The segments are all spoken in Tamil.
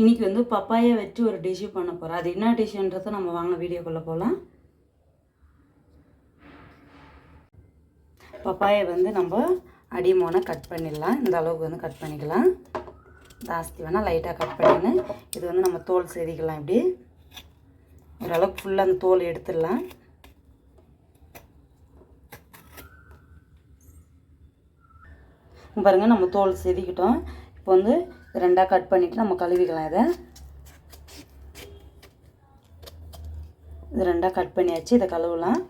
இன்றைக்கி வந்து பப்பாயை வச்சு ஒரு டிஷ்ஷு பண்ண போகிறோம் அது என்ன டிஷ்ஷுன்றதை நம்ம வாங்க வீடியோக்குள்ளே போகலாம் பப்பாயை வந்து நம்ம அடிமோனை கட் பண்ணிடலாம். இந்த அளவுக்கு வந்து கட் பண்ணிக்கலாம். ஜாஸ்தி வேணால் லைட்டாக கட் பண்ணின்னு இது வந்து நம்ம தோல் செதுக்கலாம் இப்படி. ஓரளவுக்கு ஃபுல்லாக அந்த தோல் எடுத்துடலாம். பாருங்கள் நம்ம தோல் செதுக்கிட்டோம். இப்போ வந்து ரெண்டாக கட் பண்ணிவிட்டு நம்ம கழுவிக்கலாம் இதை. இது ரெண்டாக கட் பண்ணியாச்சு இதை கழுவலாம்.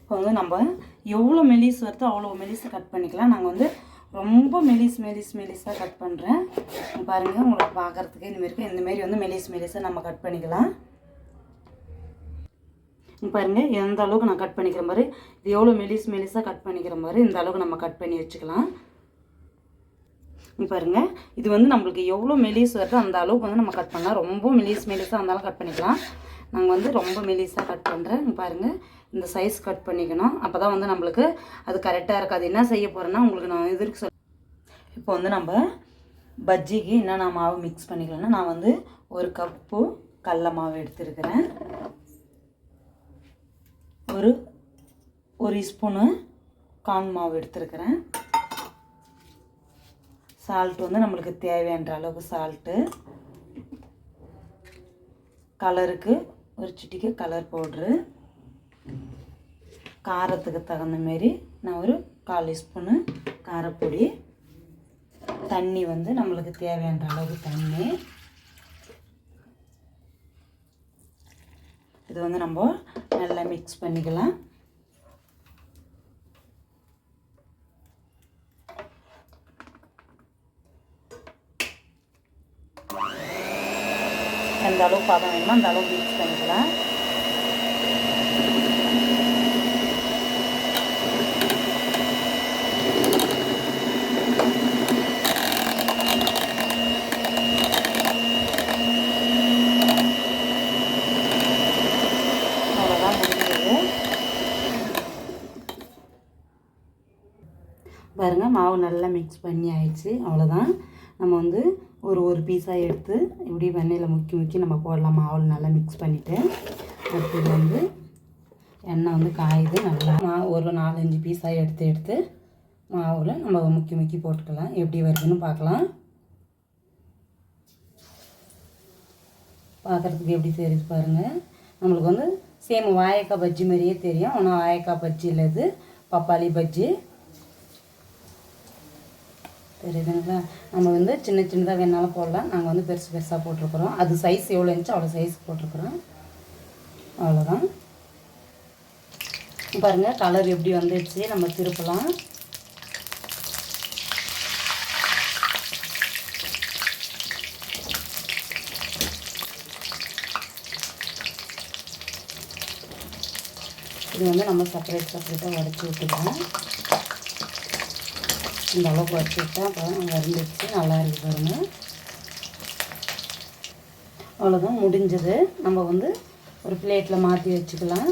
இப்போ வந்து நம்ம எவ்வளோ மெலிஸ் வருதோ அவ்வளோ மெலிஸை கட் பண்ணிக்கலாம். நாங்கள் வந்து ரொம்ப மெலிஸ் மெலிஸ் மெலிஸாக கட் பண்ணுறேன் பாருங்கள் உங்களுக்கு பார்க்குறதுக்கு இந்தமாரிக்கு இந்தமாரி வந்து மெலிஸ் மெலிஸாக நம்ம கட் பண்ணிக்கலாம். பாருங்கள் எந்த அளவுக்கு நான் கட் பண்ணிக்கிற மாதிரி இது எவ்வளோ மெலிஸ் மெலிஸாக கட் பண்ணிக்கிற மாதிரி இந்த அளவுக்கு நம்ம கட் பண்ணி வச்சுக்கலாம். பாருங்க இது வந்து நம்மளுக்கு எவ்வளோ மெலிஸ் வருதோ அந்த அளவுக்கு வந்து நம்ம கட் பண்ணலாம். ரொம்ப மெலிஸ் மெலிஸாக இருந்தாலும் கட் பண்ணிக்கலாம். நாங்கள் வந்து ரொம்ப மெலிஸாக கட் பண்ணுறேன் பாருங்கள் இந்த சைஸ் கட் பண்ணிக்கணும். அப்போ தான் வந்து நம்மளுக்கு அது கரெக்டாக இருக்காது. என்ன செய்ய போகிறேன்னா உங்களுக்கு நான் எதிர்க்கு சொல் இப்போ வந்து நம்ம பஜ்ஜிக்கு என்னென்ன மாவு மிக்ஸ் பண்ணிக்கலாம்னா நான் வந்து ஒரு கப்பு கடல மாவு எடுத்துருக்கிறேன். ஒரு ஒரு ஸ்பூனு கான் மாவு எடுத்துருக்கிறேன். சால்ட் வந்து நம்மளுக்கு தேவையான அளவுக்கு சால்ட்டு கலருக்கு ஒரு சிட்டிக்கு கலர் பவுட்ரு காரத்துக்கு தகுந்த மாரி நான் ஒரு கால் ஸ்பூனு காரப்பொடி. தண்ணி வந்து நம்மளுக்கு தேவையான அளவுக்கு தண்ணி. இது வந்து நம்ம நல்லா மிக்ஸ் பண்ணிக்கலாம். எந்த அளவு பதம் வேணுமோ அந்த அளவு மிக்ஸ் பண்ணிக்கலாம் அவ்வளோதான் பாருங்கள் மாவு நல்லா மிக்ஸ் பண்ணி ஆயிடுச்சு. அவ்வளோதான் நம்ம வந்து ஒரு ஒரு பீஸாக எடுத்து இப்படி வெண்ணெயில் முக்கி முக்கி நம்ம போடலாம். மாவில் நல்லா மிக்ஸ் பண்ணிவிட்டு அடுத்தது வந்து எண்ணெய் வந்து காயுது. நல்லா மா ஒரு நாலஞ்சு பீஸாக எடுத்து எடுத்து மாவில் நம்ம முக்கி முக்கி போட்டுக்கலாம். எப்படி வருதுன்னு பார்க்கலாம். பார்க்குறதுக்கு எப்படி தெரியுது பாருங்கள் நம்மளுக்கு வந்து சேம் வாழைக்காய் பஜ்ஜி மாதிரியே தெரியும். ஆனால் வாழைக்காய் பஜ்ஜி இல்லை இது. பப்பாளி பஜ்ஜி. தெரியுதுங்களா நம்ம வந்து சின்ன சின்னதாக வேணாலும் போடலாம். நாங்கள் வந்து பெருசு பெருசாக போட்டிருக்குறோம். அது சைஸ் எவ்வளோ இருந்துச்சு அவ்வளோ சைஸ் போட்டிருக்குறோம். அவ்வளோதான் பாருங்கள் கலர் எப்படி வந்துடுச்சு. நம்ம திருப்பலாம். இது வந்து நம்ம செப்பரேட் செப்பரேட்டாக உடச்சி விட்டுக்கலாம். இந்த அளவுக்கு வச்சு விட்டா அப்புறம் வறுந்துச்சு நல்லா இருக்கு பாருங்கள் அவ்வளோதான் முடிஞ்சது. நம்ம வந்து ஒரு பிளேட்டில் மாற்றி வச்சுக்கலாம்.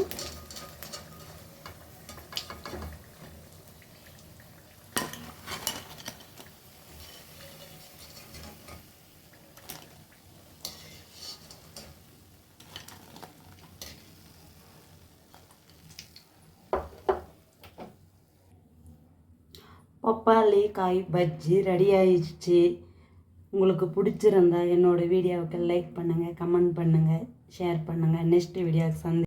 பப்பாளி காய் பஜ்ஜி ரெடி ஆயிடுச்சு. உங்களுக்கு பிடிச்சிருந்தா என்னோடய வீடியோவுக்கு லைக் பண்ணுங்கள் கமெண்ட் பண்ணுங்கள் ஷேர் பண்ணுங்கள் நெக்ஸ்ட் வீடியோவுக்கு சந்தி